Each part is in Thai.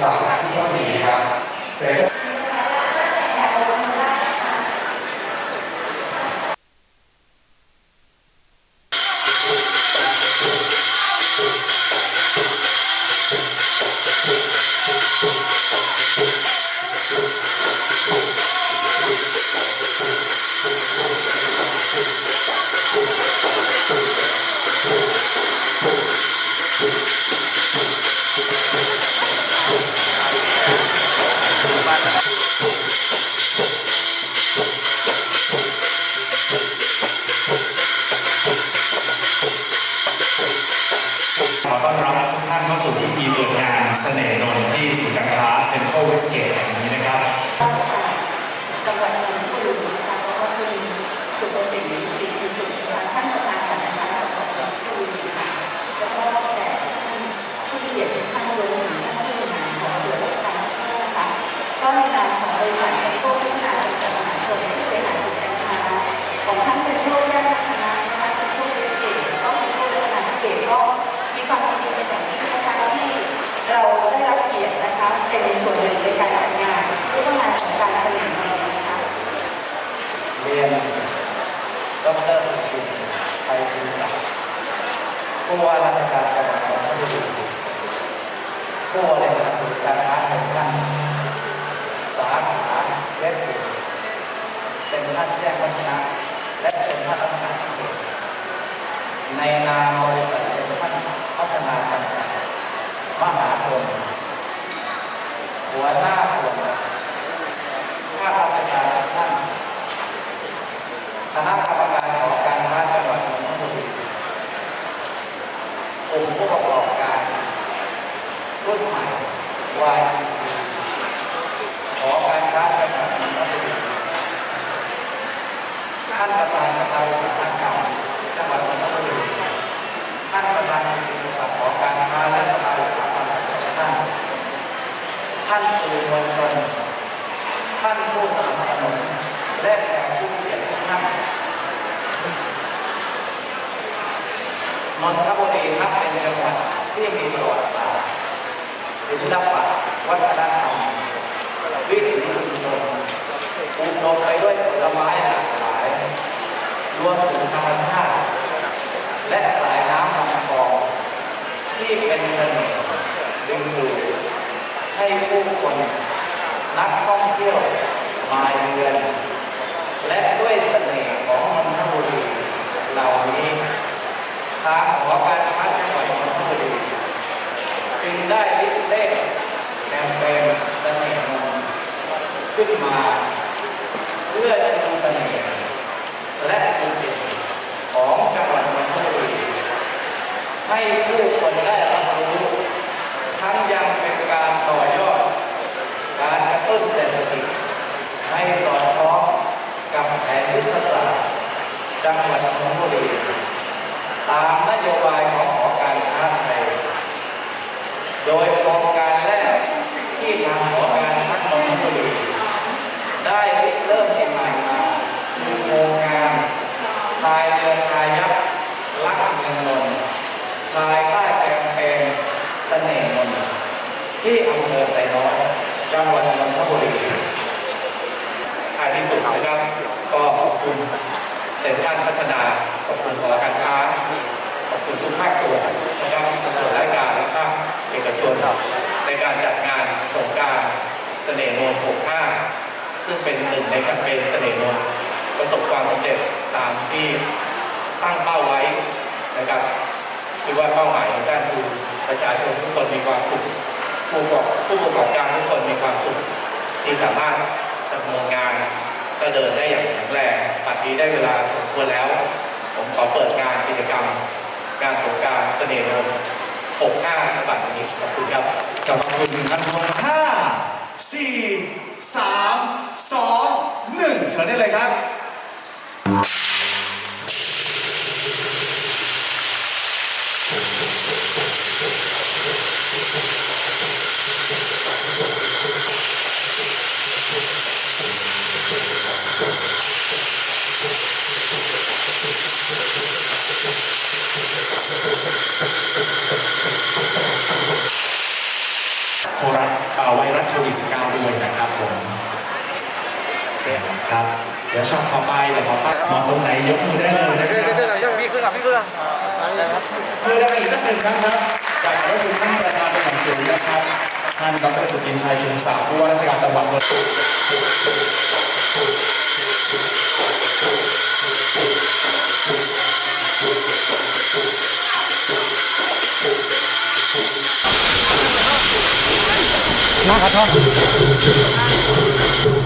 หลักที่ต้องดีครับเป็นานเข้าสู่พิธีเปิดงานเสน่ห์นนท์ที่ศูนย์การค้าเซ็นทรัลเวสเกตแห่งนี้นะครับ ผู้ว่าราชการจังหวัดนนทบุรีผู้บริหารศูนย์การค้าเซ็นทรัลสาขาเวสเกตเซ็นทรัลแจ้งวัฒนะและเซ็นทรัลพัฒนาธิเบศในนามบริษัทเซ็นทรัลพัฒนาจำกัดมหาชนหัวหน้าคราชการทุกท่าน คณะกรรมการหอการค้าจังหวัดนนทบุรีกลุ่มผู้ประกอบการรุ่นใหม่ YEC หอการค้าจังหวัดนนทบุรีท่านประธานสภาอุตสาหกรรมจังหวัดนนทบุรีท่านประธานบริษัทหอการค้าและสภาอุตสาหกรรมทั้งสองท่าน ท่านสื่อมวลชน ท่านผู้สนับสนุนและแขกผู้มีเกียรติทุกท่าน นนทบุรีนับเป็นจังหวัดที่มีประวัติศาสตร์ศิลปะวัฒนธรรมวิถีชุมชนอุดมไปด้วยผลไม้หลากหลายรวมถึงธรรมชาติ และสายน้ำลำคลองที่เป็นเสน่ห์ดึงดูดให้ผู้คนนักท่องเที่ยวมาเยือน และด้วยเสน่ห์ของนนทบุรีเหล่านี้ ทางหอการค้าจังหวัดนนทบุรีจึงได้ริเล่นแคมเปญเสน่ห์นนขึ้นมา เพื่อชูเสน่ห์และจุดเด่นของจังหวัดนนทบุรีให้ผู้คนได้รับรู้ทั้งยังเป็นการต่อยอด การกระตุ้นเศรษฐกิจให้สอดคล้องกับแผนยุทธศาสตร์จังหวัดนนทบุรี ตามนโยบายของหอการค้าไทย โดยโครงการแรกที่ทางหอการค้านนทบุรีได้ริเริ่มที่ใหม่มาคือโครงการพายเรือคายักลักเมืองนนท์ภายใต้แคมเปญเสน่ห์นนท์ที่อำเภอไซน้อยจังหวัดนนทบุรีท้ายที่สุดนะครับก็ขอบคุณเซ็นทรัลพัฒนา ขอบคุณหอการค้า ขอบคุณทุกภาคส่วนนะครับส่วนราชการและภาคเอกชนในการจัดงานสงการเสน่ห์นนท์65ซึ่งเป็นหนึ่งในแคมเปญเสน่ห์นนท์ประสบความสำเร็จตามที่ตั้งเป้าไว้นะครับคือว่าเป้าหมายของท่านคือประชาชนทุกคนมีความสุขผู้ประกอบผู้ประกอบการทุกคนมีความสุขที่สามารถดำเนินงานก็เดินได้อย่างแข็งแรงปัจจุบันได้เวลาสมควรแล้ว ผมขอเปิดงานกิจกรรม งานสงการเสน่ห์นนท์65บัตรนี้ขอบคุณครับขอบคุณท่านผู้ว่าห้าสี่สามสองหนึ่งเชิญได้เลยครับ ครับ เดี๋ยวช็อตต่อไปเดี๋ยวขอตั้งมาตรงไหนยกมือได้เลยนะคขึ้นรับขึ้นขึ้นพี่ขึ้นอะพี่ขึ้นอะได้ครับเพื่อได้อีกสักหนึ่งครั้งครับจากนั้นคือท่านประธานเป็นอย่างสูงนะครับท่านดรสุทินชัยชุมศักดิ์ผู้ว่าราชการจังหวัดนนทบุรีมาครับท่าน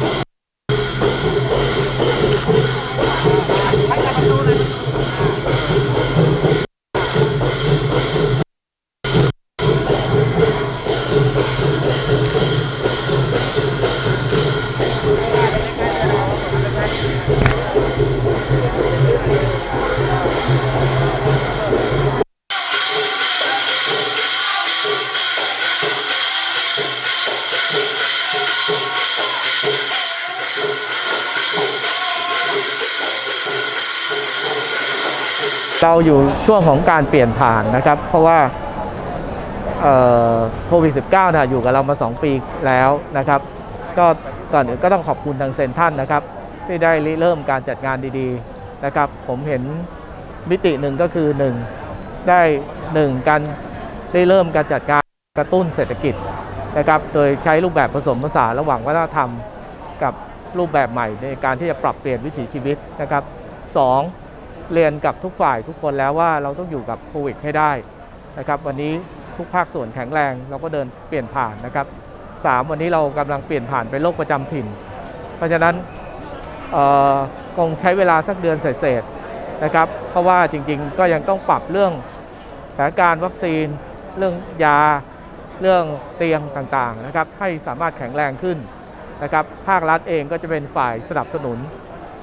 เราอยู่ช่วงของการเปลี่ยนผ่านนะครับ เพราะว่าโควิด -19 นะอยู่กับเรามา 2 ปีแล้วนะครับ ก็ก่อนอื่นก็ต้องขอบคุณทางเซนทรันนะครับ ที่ได้ริเริ่มการจัดงานดีๆนะครับ ผมเห็นมิติหนึ่งก็คือ 1 ได้ 1 การได้เริ่มการจัดการกระตุ้นเศรษฐกิจนะครับ โดยใช้รูปแบบผสมผสานระหว่างวัฒนธรรม กับรูปแบบใหม่ในการที่จะปรับเปลี่ยนวิถีชีวิตนะครับสอง เรียนกับทุกฝ่ายทุกคนแล้วว่าเราต้องอยู่กับโควิดให้ได้นะครับวันนี้ทุกภาคส่วนแข็งแรงเราก็เดินเปลี่ยนผ่านนะครับสามวันนี้เรากำลังเปลี่ยนผ่านเป็นโรคประจำถิ่น เพราะฉะนั้นคงใช้เวลาสักเดือนเศษๆนะครับเพราะว่าจริงๆ ก็ยังต้องปรับเรื่องสถานการณ์วัคซีน เรื่องยาเรื่องเตียงต่างๆนะครับให้สามารถแข็งแรงขึ้นนะครับภาครัฐเองก็จะเป็นฝ่ายสนับสนุน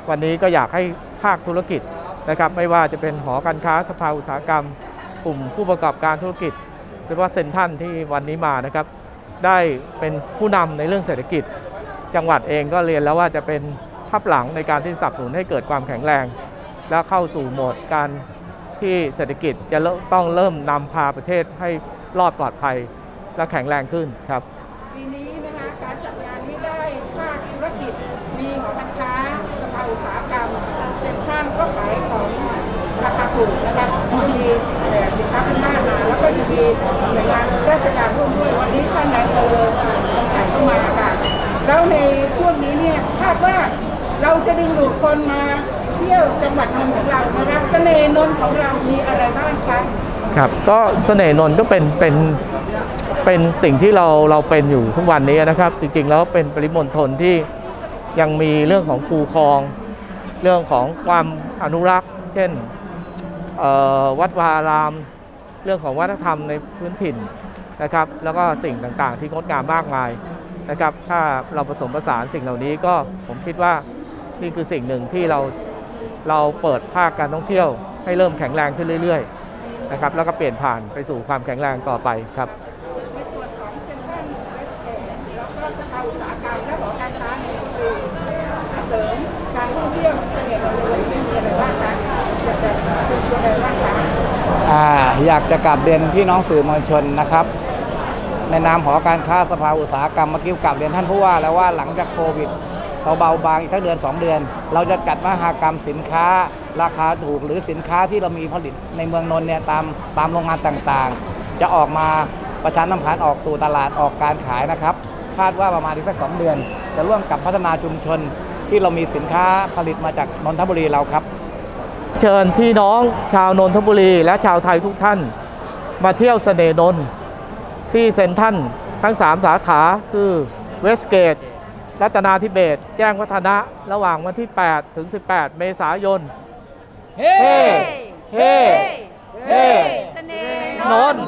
วันนี้ก็อยากให้ภาคธุรกิจ นะครับไม่ว่าจะเป็นหอการค้าสภาอุตสาหกรรม กลุ่มผู้ประกอบการธุรกิจหรือว่าเซ็นทันที่วันนี้มานะครับ ได้เป็นผู้นำในเรื่องเศรษฐกิจ จังหวัดเองก็เรียนแล้วว่าจะเป็นทับหลังในการที่สนับสนุนให้เกิดความแข็งแรง และเข้าสู่โหมดการที่เศรษฐกิจจะต้องเริ่มนำพาประเทศให้รอดปลอดภัยและแข็งแรงขึ้นครับ ปีนี้นะคะการจัดงานนี้ได้ภาคธุรกิจ มีหอการค้าสภาอุตสาหกรรมเซ็นทรัลก็ขายของราคาถูกนะคะก็มีแต่สินค้าพื้นบ้านมาแล้วก็ยังมีหน่วยงานราชการร่วมด้วยวันนี้ท่านนายอำเภอต้องถ่ายเข้ามาค่ะ แล้วในช่วงนี้เนี่ยคาดว่าเราจะดึงดูดคนมาเที่ยวจังหวัดนนท์ของเรานะคะเสน่ห์นนท์ของเรามีอะไรบ้างคะครับก็เสน่ห์นนท์ก็เป็นเป็นเป็นสิ่งที่เราเราเป็นอยู่ทุกวันนี้นะครับ จริงๆแล้วเป็นปริมณฑลที่ยังมีเรื่องของคูคลอง เรื่องของความอนุรักษ์ เช่นวัดวาอาราม เรื่องของวัฒนธรรมในพื้นถิ่นนะครับ แล้วก็สิ่งต่างๆ ที่งดงามมากมาย นะครับถ้าเราผสมผสานสิ่งเหล่านี้ก็ผมคิดว่านี่คือสิ่งหนึ่งที่เราเราเปิดภาคการท่องเที่ยว ให้เริ่มแข็งแรงขึ้นเรื่อยๆนะครับแล้วก็เปลี่ยนผ่านไปสู่ความแข็งแรงต่อไปครับในส่วนของเซ็นทรัลเวสเกตแล้วก็สภาอุตสาหกรรมและหอการค้าเนี่ยก็คือเสริมการท่องเที่ยวเสน่ห์ของเราที่มีอะไรบ้างคะอยากจะเชิญชวนอะไรบ้างคะอ่าอยากจะกลับเรียนพี่น้องสื่อมวลชนนะครับ ในนามหอการค้าสภาอุตสาหกรรมเมื่อกี้กลับเรียนท่านผู้ว่าแล้วว่าหลังจากโควิดเราเบาบางอีกทั้งเดือน 2 เดือน เราจะจัดมหากรรมสินค้า ราคาถูกหรือสินค้าที่เรามีผลิตในเมืองนนท์เนี่ยตามตามโรงงานต่างๆ จะออกมาประชาสัมพันธ์ออกสู่ตลาดออกการขายนะครับ คาดว่าประมาณอีกสักสองเดือน จะร่วมกับพัฒนาชุมชนที่เรามีสินค้าผลิตมาจากนนทบุรีเราครับ เชิญพี่น้องชาวนนทบุรีและชาวไทยทุกท่าน มาเที่ยวเสน่ห์นนท์ ที่เซ็นทรัลทั้ง 3 สาขาคือเวสเกตรัตนาธิเบศรแจ้งวัฒนะระหว่างวันที่ 8 ถึง 18 เมษายน เฮ้ เฮ้ เฮ้ เสน่ห์นนท์